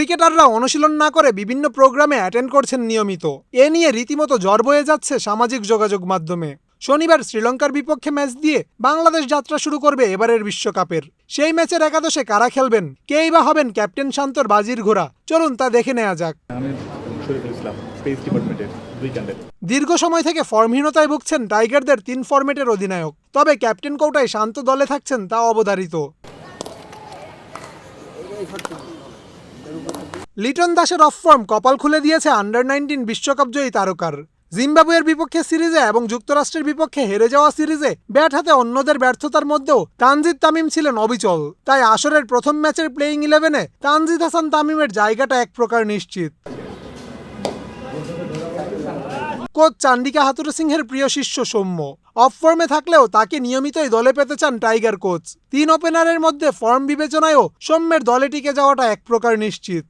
ক্রিকেটাররা অনুশীলন না করে বিভিন্ন প্রোগ্রামে অ্যাটেন্ড করছেন নিয়মিত। এ নিয়ে রীতিমতো জ্বর বয়ে যাচ্ছে সামাজিক যোগাযোগ মাধ্যমে। শনিবার শ্রীলঙ্কার বিপক্ষে ম্যাচ দিয়ে বাংলাদেশ যাত্রা শুরু করবে এবারের বিশ্বকাপের। সেই ম্যাচের একাদশে কারা খেলবেন? কেই বা হবেন ক্যাপ্টেন শান্তর বাজির ঘোড়া? চলুন তা দেখে নেওয়া যাক। দীর্ঘ সময় থেকে ফর্মহীনতায় ভুগছেন টাইগারদের তিন ফরম্যাটের অধিনায়ক। তবে ক্যাপ্টেন কৌটায় শান্ত দলে থাকছেন তা অবধারিত। লিটন দাসের অফ ফর্ম কপাল খুলে দিয়েছে আন্ডার নাইনটিন বিশ্বকাপ জয়ী তারকার। জিম্বাবুয়ের বিপক্ষে সিরিজে এবং যুক্তরাষ্ট্রের বিপক্ষে হেরে যাওয়া সিরিজে ব্যাট হাতে অন্যদের ব্যর্থতার মধ্যেও তানজিদ তামিম ছিলেন অবিচল। তাই আসরের প্রথম ম্যাচের প্লেইং ইলেভেনে তানজিদ হাসান তামিমের জায়গাটা এক প্রকার নিশ্চিত। কোচ চান্ডিকা হাতুর সিংহের প্রিয় শিষ্য সৌম্য। অফ ফর্মে থাকলেও তাকে নিয়মিতই দলে পেতে চান টাইগার কোচ। তিন ওপেনারের মধ্যে ফর্ম বিবেচনায়ও সৌম্যের দলে টিকে যাওয়াটা এক প্রকার নিশ্চিত।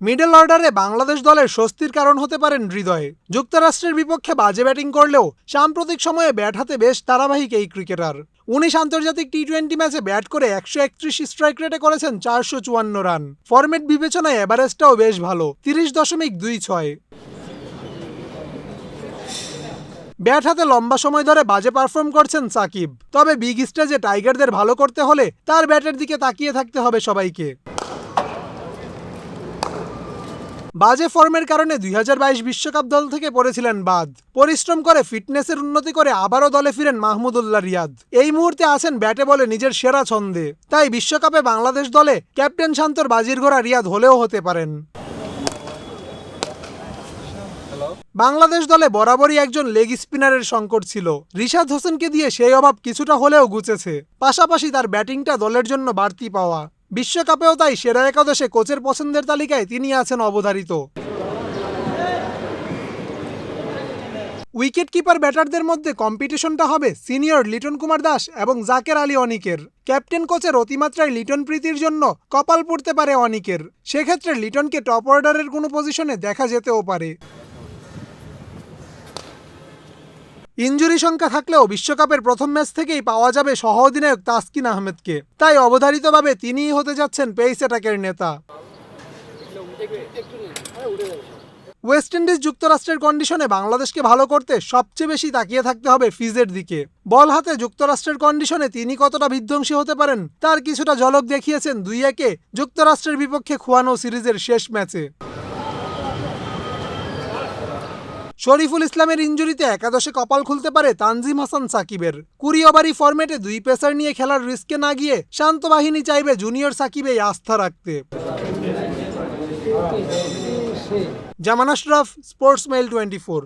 মিডল অর্ডারে বাংলাদেশ দলের স্বস্তির কারণ হতে পারেন হৃদয়ে। যুক্তরাষ্ট্রের বিপক্ষে বাজে ব্যাটিং করলেও সাম্প্রতিক সময়ে ব্যাট হাতে বেশ ধারাবাহিক এই ক্রিকেটার। উনিশ আন্তর্জাতিক টি টোয়েন্টি ম্যাচে ব্যাট করে একশো একত্রিশ স্ট্রাইক রেটে করেছেন চারশো চুয়ান্ন রান ফরম্যাট বিবেচনায় এভারেস্টটাও বেশ ভালো, তিরিশ দশমিক দুই ছয়। ব্যাট হাতে লম্বা সময় ধরে বাজে পারফর্ম করছেন সাকিব। তবে বিগ স্টেজে টাইগারদের ভালো করতে হলে তার ব্যাটের দিকে তাকিয়ে থাকতে হবে সবাইকে। বাজে ফর্মের কারণে দুই বিশ্বকাপ দল থেকে পড়েছিলেন বাদ। পরিশ্রম করে ফিটনেসের উন্নতি করে আবারও দলে ফিরেন মাহমুদুল্লাহ রিয়াদ। এই মুহূর্তে আছেন ব্যাটে বলে নিজের সেরা ছন্দে। তাই বিশ্বকাপে বাংলাদেশ দলে ক্যাপ্টেন শান্তর বাজির ঘোড়া রিয়াদ হলেও হতে পারেন। বাংলাদেশ দলে বরাবরই একজন লেগ স্পিনারের সংকট ছিল। রিশাদ হোসেনকে দিয়ে সেই অভাব কিছুটা হলেও গুছেছে। পাশাপাশি তার ব্যাটিংটা দলের জন্য বাড়তি পাওয়া। বিশ্বকাপেও তাই সেরা একাদশে কোচের পছন্দের তালিকায় তিনি আছেন অবধারিত। উইকেট কিপার ব্যাটারদের মধ্যে কম্পিটিশনটা হবে সিনিয়র লিটন কুমার দাস এবং জাকের আলী অনিকের। ক্যাপ্টেন কোচের অতিমাত্রায় লিটন প্রীতির জন্য কপাল পড়তে পারে অনিকের। সেক্ষেত্রে লিটনকে টপ অর্ডারের কোনো পজিশনে দেখা যেতেও পারে। ইঞ্জুরি সংখ্যা থাকলেও বিশ্বকাপের প্রথম ম্যাচ থেকেই পাওয়া যাবে সহ অধিনায়ক তাসকিন আহমেদকে। তাই অবধারিতভাবে তিনিই হতে যাচ্ছেন পেইস অ্যাটাকের নেতা। ওয়েস্ট ইন্ডিজ যুক্তরাষ্ট্রের কন্ডিশনে বাংলাদেশকে ভালো করতে সবচেয়ে বেশি তাকিয়ে থাকতে হবে ফিজের দিকে। বল হাতে যুক্তরাষ্ট্রের কন্ডিশনে তিনি কতটা বিধ্বংসী হতে পারেন, তার কিছুটা ঝলক দেখিয়েছেন দুই একে যুক্তরাষ্ট্রের বিপক্ষে খুয়ানো সিরিজের শেষ ম্যাচে। শরীফুল ইসলামের ইঞ্জুরিতে একাদশে কপাল খুলতে পারে তানজিম হাসান সাকিবের। কুড়ি ওভারই ফরম্যাটে দুই পেসার নিয়ে খেলার রিস্কে না গিয়ে শান্ত বাহিনী চাইবে জুনিয়র সাকিবে আস্থা রাখতে। Zaman Ashraf sports mail twenty four.